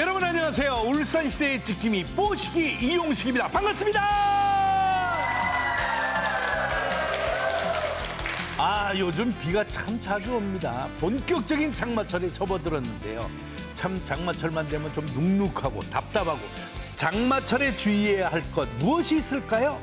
여러분 안녕하세요. 울산시대의 지킴이 뽀시기 이용식입니다. 반갑습니다. 아 요즘 비가 참 자주 옵니다. 본격적인 장마철에 접어들었는데요. 참 장마철만 되면 좀 눅눅하고 답답하고 장마철에 주의해야 할 것 무엇이 있을까요?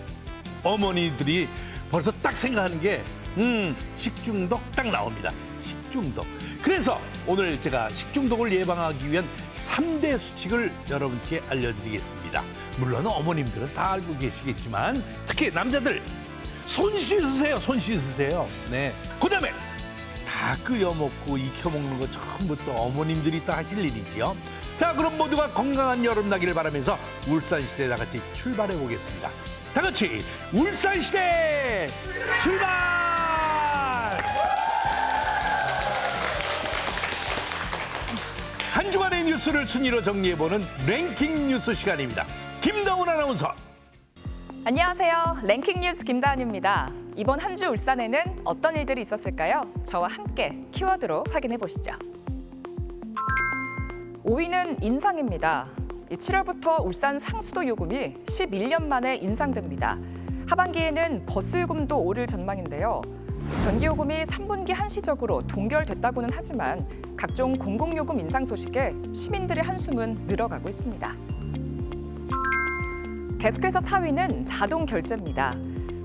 어머니들이 벌써 딱 생각하는 게 음, 식중독 딱 나옵니다. 식중독. 그래서 오늘 제가 식중독을 예방하기 위한 삼대 수칙을 여러분께 알려드리겠습니다. 물론 어머님들은 다 알고 계시겠지만 특히 남자들 손 씻으세요. 손 씻으세요. 네. 그다음에 다 끓여 먹고 익혀 먹는 거 처음부터 어머님들이 또 하실 일이지요. 자, 그럼 모두가 건강한 여름 나기를 바라면서 울산 시대 다 같이 출발해 보겠습니다. 다 같이 울산 시대 출발! 한 주간의 뉴스를 순위로 정리해보는 랭킹 뉴스 시간입니다. 김다운 아나운서. 안녕하세요. 랭킹 뉴스 김다은입니다. 이번 한 주 울산에는 어떤 일들이 있었을까요? 저와 함께 키워드로 확인해 보시죠. 5위는 인상입니다. 7월부터 울산 상수도 요금이 11년 만에 인상됩니다. 하반기에는 버스 요금도 오를 전망인데요. 전기요금이 3분기 한시적으로 동결됐다고는 하지만 각종 공공요금 인상 소식에 시민들의 한숨은 늘어가고 있습니다. 계속해서 4위는 자동 결제입니다.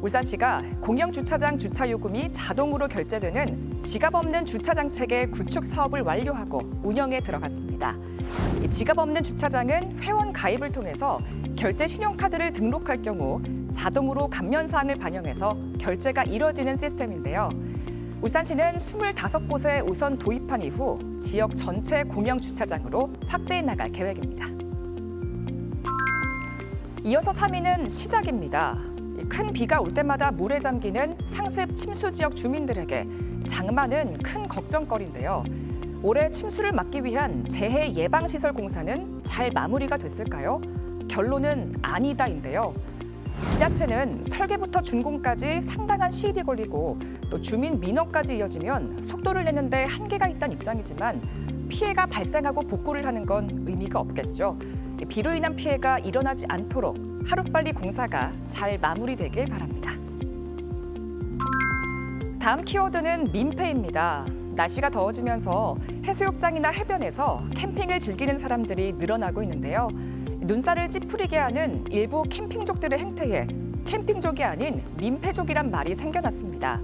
울산시가 공영주차장 주차요금이 자동으로 결제되는 지갑 없는 주차장 체계 구축 사업을 완료하고 운영에 들어갔습니다. 이 지갑 없는 주차장은 회원 가입을 통해서 결제 신용카드를 등록할 경우 자동으로 감면 사항을 반영해서 결제가 이뤄지는 시스템인데요. 울산시는 25곳에 우선 도입한 이후 지역 전체 공영 주차장으로 확대해 나갈 계획입니다. 이어서 3위는 시작입니다. 이큰 비가 올 때마다 물에 잠기는 상습 침수 지역 주민들에게 장마는 큰 걱정거리인데요. 올해 침수를 막기 위한 재해 예방 시설 공사는 잘 마무리가 됐을까요? 결론은 아니다인데요. 지자체는 설계부터 준공까지 상당한 시일이 걸리고 또 주민 민원까지 이어지면 속도를 내는데 한계가 있다는 입장이지만 피해가 발생하고 복구를 하는 건 의미가 없겠죠. 비로 인한 피해가 일어나지 않도록 하루빨리 공사가 잘 마무리되길 바랍니다. 다음 키워드는 민폐입니다. 날씨가 더워지면서 해수욕장이나 해변에서 캠핑을 즐기는 사람들이 늘어나고 있는데요. 눈살을 찌푸리게 하는 일부 캠핑족들의 행태에 캠핑족이 아닌 민폐족이란 말이 생겨났습니다.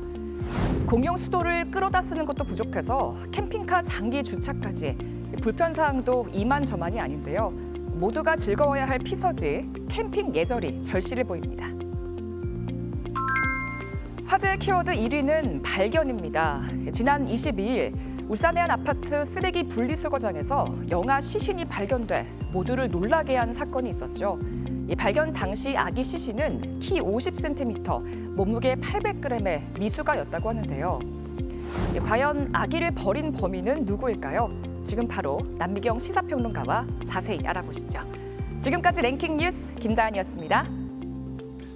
공용 수도를 끌어다 쓰는 것도 부족해서 캠핑카 장기 주차까지 불편 사항도 이만저만이 아닌데요. 모두가 즐거워야 할 피서지 캠핑 예절이 절실해 보입니다. 화제 키워드 1위는 발견입니다. 지난 22일 울산의 한 아파트 쓰레기 분리수거장에서 영아 시신이 발견돼 모두를 놀라게 한 사건이 있었죠. 이 발견 당시 아기 시신은 키 50cm, 몸무게 800g의 미수가였다고 하는데요. 이 과연 아기를 버린 범인은 누구일까요? 지금 바로 남미경 시사평론가와 자세히 알아보시죠. 지금까지 랭킹 뉴스 김다은이었습니다.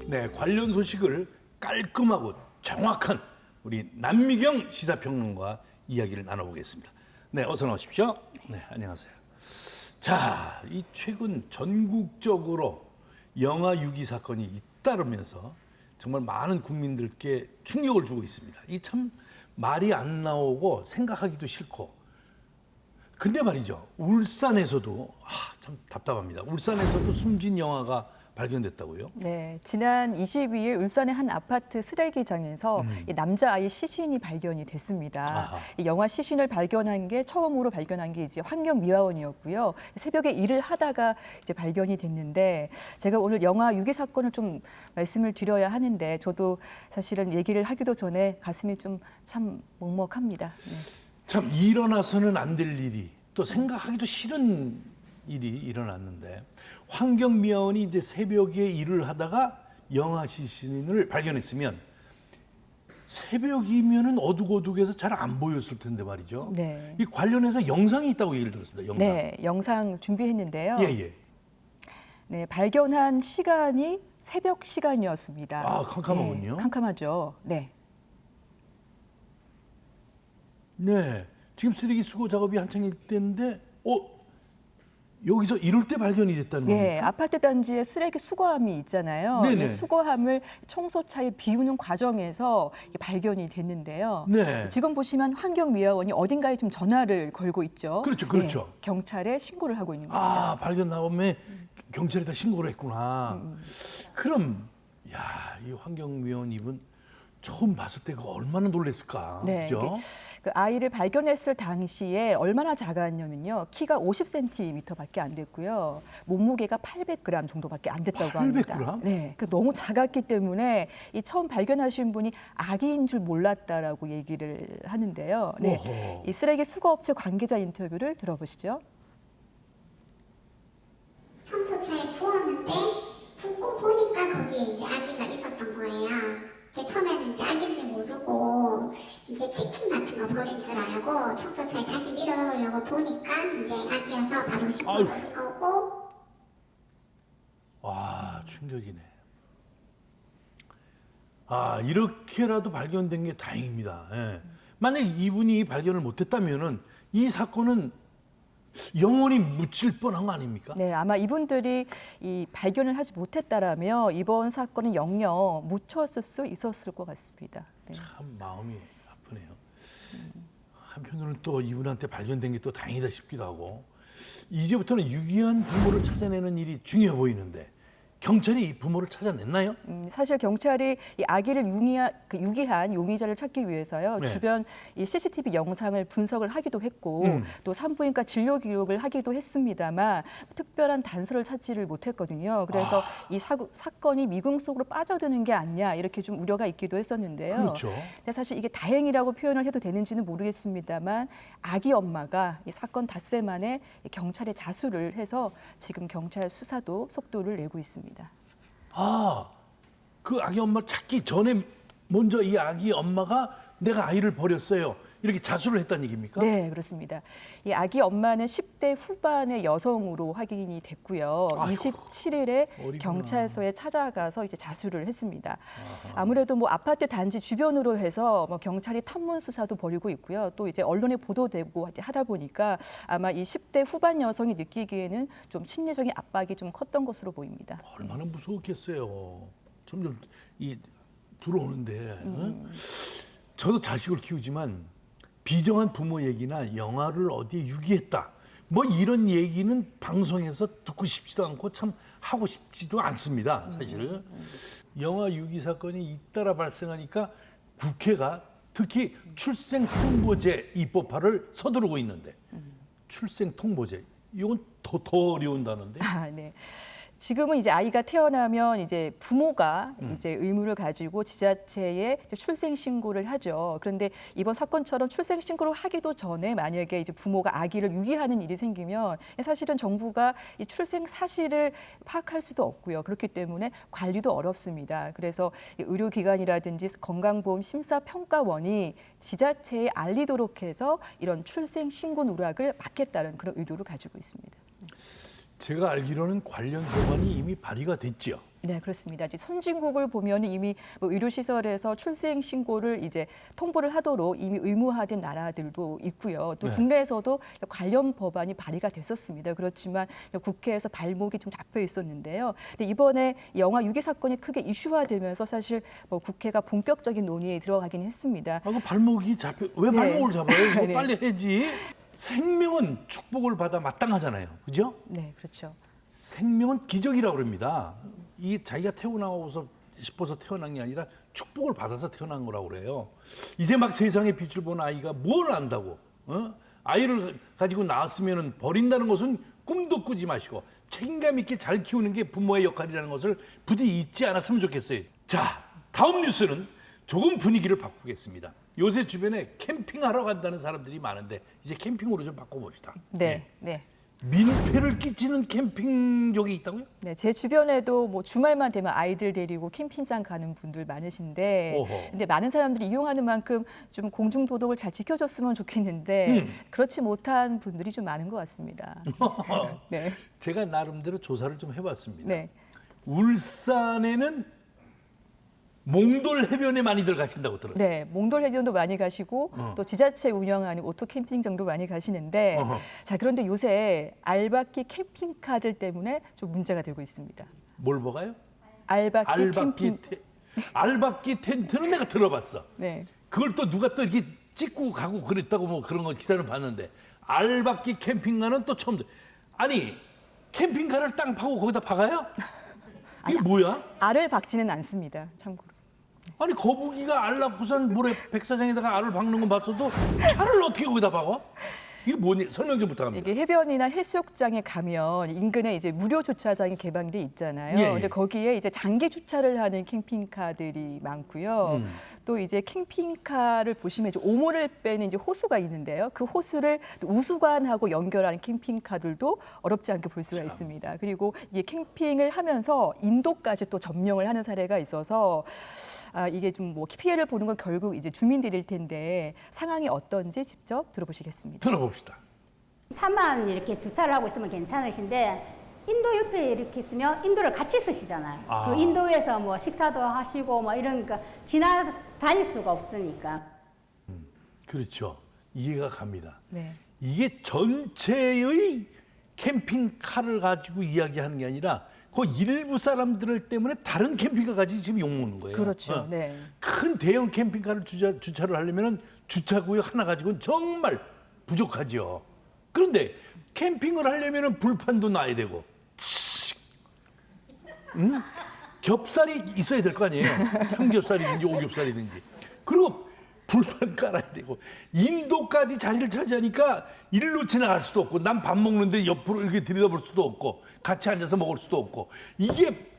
네, 관련 소식을 깔끔하고 정확한 우리 남미경 시사평론가 이야기를 나눠보겠습니다. 네, 어서 나오십시오. 네, 안녕하세요. 자, 이 최근 전국적으로 영아 유기 사건이 잇따르면서 정말 많은 국민들께 충격을 주고 있습니다. 이 참 말이 안 나오고 생각하기도 싫고. 근데 말이죠. 울산에서도 아, 참 답답합니다. 울산에서도 숨진 영아가 발견됐다고요? 네, 지난 22일 울산의 한 아파트 쓰레기장에서 이 남자아이 시신이 발견이 됐습니다. 음. 아하. 이 영아 시신을 발견한 게 처음으로 발견한 게 이제 환경미화원이었고요. 새벽에 일을 하다가 이제 발견이 됐는데 제가 오늘 영아 유기 사건을 좀 말씀을 드려야 하는데 저도 사실은 얘기를 하기도 전에 가슴이 좀 참 먹먹합니다. 네. 참 일어나서는 안 될 일이 또 생각하기도 싫은 일이 일어났는데 환경미화원이 이제 새벽에 일을 하다가 영아 시신을 발견했으면 새벽이면은 어둑어둑해서 잘 안 보였을 텐데 말이죠. 네. 이 관련해서 영상이 있다고 얘기를 들었습니다. 영상. 네, 영상 준비했는데요. 예, 예. 네, 발견한 시간이 새벽 시간이었습니다. 아, 캄캄하군요. 네, 캄캄하죠. 네. 네. 지금 쓰레기 수거 작업이 한창일 때인데 어 여기서 이럴 때 발견이 됐다는 예, 겁니까? 아파트 단지에 쓰레기 수거함이 있잖아요. 네네. 이 수거함을 청소차에 비우는 과정에서 발견이 됐는데요. 네. 지금 보시면 환경미화원이 어딘가에 좀 전화를 걸고 있죠. 그렇죠, 그렇죠. 예, 경찰에 신고를 하고 있는 겁니다. 아 발견 나오면 경찰에다 신고를 했구나. 음, 그럼 야 이 환경위원 이분 처음 봤을 때그 얼마나 놀랬을까. 네, 그죠? 그 아이를 발견했을 당시에 얼마나 작았냐면요. 키가 50cm밖에 안 됐고요. 몸무게가 800g 정도밖에 안 됐다고 합니다. 800g? 네, 그 너무 작았기 때문에 이 처음 발견하신 분이 아기인 줄 몰랐다라고 얘기를 하는데요. 네, 어허. 이 쓰레기 수거업체 관계자 인터뷰를 들어보시죠. 청소차에 부었는데 붓고 보니까 거기에 이제 아기가 있었던 거예요. 제 처음에는 이제 아기인 줄 모르고 이제 치킨 같은 거 버린 줄 알고 청소차에 다시 밀어려고 보니까 이제 아기여서 바로 아유. 신고를 하고 와 충격이네. 아 이렇게라도 발견된 게 다행입니다. 예. 만약 이분이 발견을 못했다면은 이 사건은 영원히 묻힐 뻔한 거 아닙니까? 네, 아마 이분들이 이 발견을 하지 못했다라면 이번 사건은 영영 묻혔을 수 있었을 것 같습니다. 네. 참 마음이 아프네요. 한편으로는 또 이분한테 발견된 게 또 다행이다 싶기도 하고 이제부터는 유기한 부모를 찾아내는 일이 중요해 보이는데 경찰이 이 부모를 찾아냈나요? 음, 사실 경찰이 이 아기를 유기한, 그 유기한 용의자를 찾기 위해서요 네. 주변 이 CCTV 영상을 분석을 하기도 했고 음. 또 산부인과 진료 기록을 하기도 했습니다만 특별한 단서를 찾지를 못했거든요. 그래서 아. 이 사고, 사건이 미궁 속으로 빠져드는 게 아니냐 이렇게 좀 우려가 있기도 했었는데요. 그렇죠. 근데 사실 이게 다행이라고 표현을 해도 되는지는 모르겠습니다만 아기 엄마가 이 사건 닷새 만에 이 경찰에 자수를 해서 지금 경찰 수사도 속도를 내고 있습니다. 아, 그 아기 엄마 찾기 전에 먼저 이 아기 엄마가 내가 아이를 버렸어요. 이렇게 자수를 했다는 얘기입니까? 네, 그렇습니다. 이 아기 엄마는 10대 후반의 여성으로 확인이 됐고요. 아이고, 27일에 어리구나. 경찰서에 찾아가서 이제 자수를 했습니다. 아무래도 뭐 아파트 단지 주변으로 해서 뭐 경찰이 탐문 수사도 벌이고 있고요. 또 이제 언론에 보도되고 이제 하다 보니까 아마 이 10대 후반 여성이 느끼기에는 좀 심리적인 압박이 좀 컸던 것으로 보입니다. 얼마나 무서웠겠어요. 점점 이 들어오는데. 어? 저도 자식을 키우지만 비정한 부모 얘기나 영화를 어디에 유기했다. 뭐 이런 얘기는 방송에서 듣고 싶지도 않고 참 하고 싶지도 않습니다. 사실 영화 유기 사건이 잇따라 발생하니까 국회가 특히 출생 통보제 입법화를 서두르고 있는데 출생 통보제 이건 더, 더 어려운 단어인데 아, 네. 지금은 이제 아이가 태어나면 이제 부모가 음. 이제 의무를 가지고 지자체에 출생 신고를 하죠. 그런데 이번 사건처럼 출생 신고를 하기도 전에 만약에 이제 부모가 아기를 유기하는 일이 생기면 사실은 정부가 이 출생 사실을 파악할 수도 없고요. 그렇기 때문에 관리도 어렵습니다. 그래서 이 의료기관이라든지 건강보험 심사평가원이 지자체에 알리도록 해서 이런 출생 신고 누락을 막겠다는 그런 의도를 가지고 있습니다. 제가 알기로는 관련 법안이 이미 발의가 됐죠. 네, 그렇습니다. 이제 선진국을 보면 이미 뭐 의료시설에서 출생 신고를 이제 통보를 하도록 이미 의무화된 나라들도 있고요. 또 네. 국내에서도 관련 법안이 발의가 됐었습니다. 그렇지만 국회에서 발목이 좀 잡혀 있었는데요. 근데 이번에 영화 유기 사건이 크게 이슈화되면서 사실 뭐 국회가 본격적인 논의에 들어가긴 했습니다. 아, 그 발목이 잡혀 왜 네. 발목을 잡아요? 이거 네. 빨리 해지. 생명은 축복을 받아 마땅하잖아요. 그죠? 네, 그렇죠. 생명은 기적이라고 그럽니다. 이 자기가 태어나고서 싶어서 태어난 게 아니라 축복을 받아서 태어난 거라고 그래요. 이제 막 세상의 빛을 본 아이가 뭘 안다고? 어? 아이를 가지고 나왔으면 버린다는 것은 꿈도 꾸지 마시고 책임감 있게 잘 키우는 게 부모의 역할이라는 것을 부디 잊지 않았으면 좋겠어요. 자, 다음 뉴스는 조금 분위기를 바꾸겠습니다. 요새 주변에 캠핑하러 간다는 사람들이 많은데 이제 캠핑으로 좀 바꿔봅시다. 네, 네. 민폐를 끼치는 캠핑족이 있다고요? 네, 제 주변에도 뭐 주말만 되면 아이들 데리고 캠핑장 가는 분들 많으신데, 오호. 근데 많은 사람들이 이용하는 만큼 좀 공중 도덕을 잘 지켜줬으면 좋겠는데 음. 그렇지 못한 분들이 좀 많은 것 같습니다. 네, 제가 나름대로 조사를 좀 해봤습니다. 네, 울산에는 몽돌 해변에 많이들 가신다고 들었어요. 네, 몽돌 해변도 많이 가시고 어. 또 지자체 운영하는 오토 캠핑장도 많이 가시는데 어허. 자 그런데 요새 알바끼 캠핑카들 때문에 좀 문제가 되고 있습니다. 뭘 먹어요? 알바끼, 알바끼 캠핑 텐 알바끼 텐트는 내가 들어봤어. 네. 그걸 또 누가 또 이렇게 찍고 가고 그랬다고 뭐 그런 거 기사를 봤는데 알바끼 캠핑카는 또 처음 듣. 아니 캠핑카를 땅 파고 거기다 박아요? 이게 뭐야? 알을 박지는 않습니다. 참고로. 아니 거북이가 알 낳고선 모래 백사장에다가 알을 박는 건 봤어도 차를 어떻게 거기다 박아? 이게 뭐니? 설명 좀 부탁합니다. 이게 해변이나 해수욕장에 가면 인근에 이제 무료 주차장이 개방돼 있잖아요. 예, 예. 근데 거기에 이제 장기 주차를 하는 캠핑카들이 많고요. 음. 또 이제 캠핑카를 보시면 이제 오모를 빼는 이제 호수가 있는데요. 그 호수를 또 우수관하고 연결하는 캠핑카들도 어렵지 않게 볼 수가 있습니다. 그리고 이게 캠핑을 하면서 인도까지 또 점령을 하는 사례가 있어서 아, 이게 좀 뭐 피해를 보는 건 결국 이제 주민들일 텐데 상황이 어떤지 직접 들어보시겠습니다. 들어봅 시다. 차만 이렇게 주차를 하고 있으면 괜찮으신데 인도 옆에 이렇게 있으면 인도를 같이 쓰시잖아요. 아. 그리고 인도에서 뭐 식사도 하시고 뭐 이런 거 지나다닐 수가 없으니까. 그렇죠. 이해가 갑니다. 네. 이게 전체의 캠핑카를 가지고 이야기하는 게 아니라 그 일부 사람들 때문에 다른 캠핑카 가지고 지금 욕먹는 거예요. 그렇죠. 어. 네. 큰 대형 캠핑카를 주차, 주차를 하려면 주차구역 하나 가지고는 정말 부족하죠. 그런데 캠핑을 하려면 불판도 놔야 되고, 치. 응? 겹살이 있어야 될 거 아니에요. 삼겹살이든지 오겹살이든지. 그리고 불판 깔아야 되고 인도까지 자리를 차지하니까 일로 지나갈 수도 없고 난 밥 먹는데 옆으로 이렇게 들여다볼 수도 없고 같이 앉아서 먹을 수도 없고 이게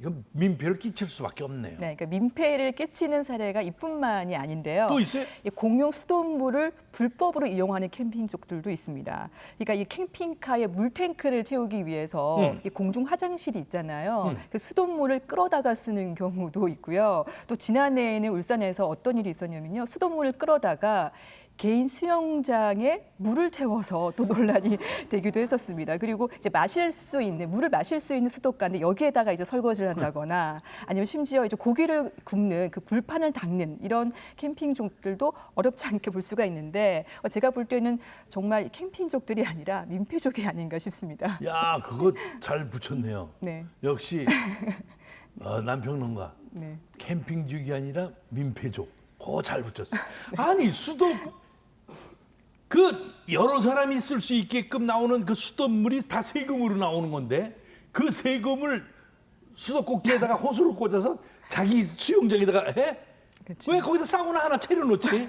이건 민폐를 끼칠 수밖에 없네요. 네, 그러니까 민폐를 끼치는 사례가 이뿐만이 아닌데요. 또 있어요? 이 공용 수돗물을 불법으로 이용하는 캠핑족들도 있습니다. 그러니까 이 캠핑카에 물탱크를 채우기 위해서 음. 이 공중 화장실이 있잖아요. 음. 그 수돗물을 끌어다가 쓰는 경우도 있고요. 또 지난해에는 울산에서 어떤 일이 있었냐면요. 수돗물을 끌어다가 개인 수영장에 물을 채워서 또 논란이 되기도 했었습니다. 그리고 이제 마실 수 있는 물을 마실 수 있는 수도가인데 여기에다가 이제 설거지를 한다거나 아니면 심지어 이제 고기를 굽는 그 불판을 닦는 이런 캠핑족들도 어렵지 않게 볼 수가 있는데 어, 제가 볼 때는 정말 캠핑족들이 아니라 민폐족이 아닌가 싶습니다. 야 그거 잘 붙였네요. 네, 역시 어, 남평론가 네. 캠핑족이 아니라 민폐족. 그거 잘 붙였어. 아니 수도 그 여러 사람이 쓸 수 있게끔 나오는 그 수돗물이 다 세금으로 나오는 건데 그 세금을 수도꼭지에다가 호수를 꽂아서 자기 수영장에다가 해? 그렇죠. 왜 거기다 사우나 하나 차려놓지?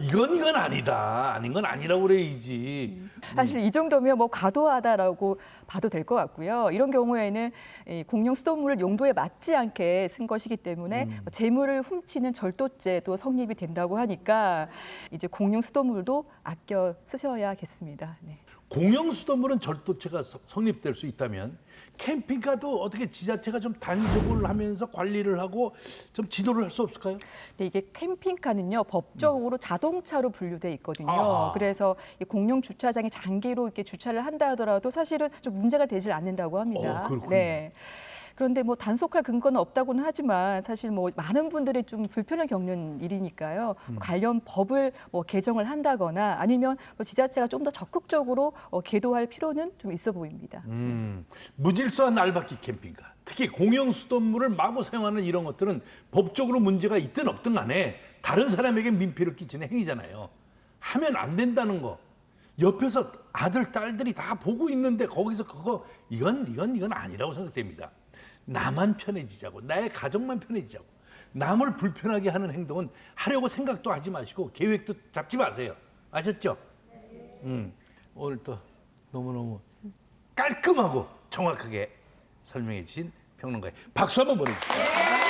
이건 이건 아니다. 아닌 건 아니라고 그래야지. 사실 이 정도면 뭐 과도하다라고 봐도 될 것 같고요. 이런 경우에는 이 공용 수돗물을 용도에 맞지 않게 쓴 것이기 때문에 뭐 재물을 훔치는 절도죄도 성립이 된다고 하니까 이제 공용 수돗물도 아껴 쓰셔야겠습니다. 네. 공영 수돗물은 절도죄가 서- 성립될 수 있다면 캠핑카도 어떻게 지자체가 좀 단속을 하면서 관리를 하고 좀 지도를 할 수 없을까요? 근데 이게 캠핑카는요 법적으로 자동차로 분류돼 있거든요. 아하. 그래서 이 공용 주차장에 장기로 이렇게 주차를 한다 하더라도 사실은 좀 문제가 되질 않는다고 합니다. 어, 그렇군요. 네. 그런데 뭐 단속할 근거는 없다고는 하지만 사실 뭐 많은 분들이 좀 불편을 겪는 일이니까요. 음. 관련 법을 뭐 개정을 한다거나 아니면 뭐 지자체가 좀 더 적극적으로 어, 계도할 필요는 좀 있어 보입니다. 음, 무질서한 알바끼 캠핑카, 특히 공영 수돗물을 마구 사용하는 이런 것들은 법적으로 문제가 있든 없든 간에 다른 사람에게 민폐를 끼치는 행위잖아요. 하면 안 된다는 거. 옆에서 아들, 딸들이 다 보고 있는데 거기서 그거 이건 이건 이건 아니라고 생각됩니다. 나만 편해지자고, 나의 가족만 편해지자고. 남을 불편하게 하는 행동은 하려고 생각도 하지 마시고 계획도 잡지 마세요. 아셨죠? 음, 오늘 또 너무너무 깔끔하고 정확하게 설명해 주신 평론가의 박수 한번 보내주시죠.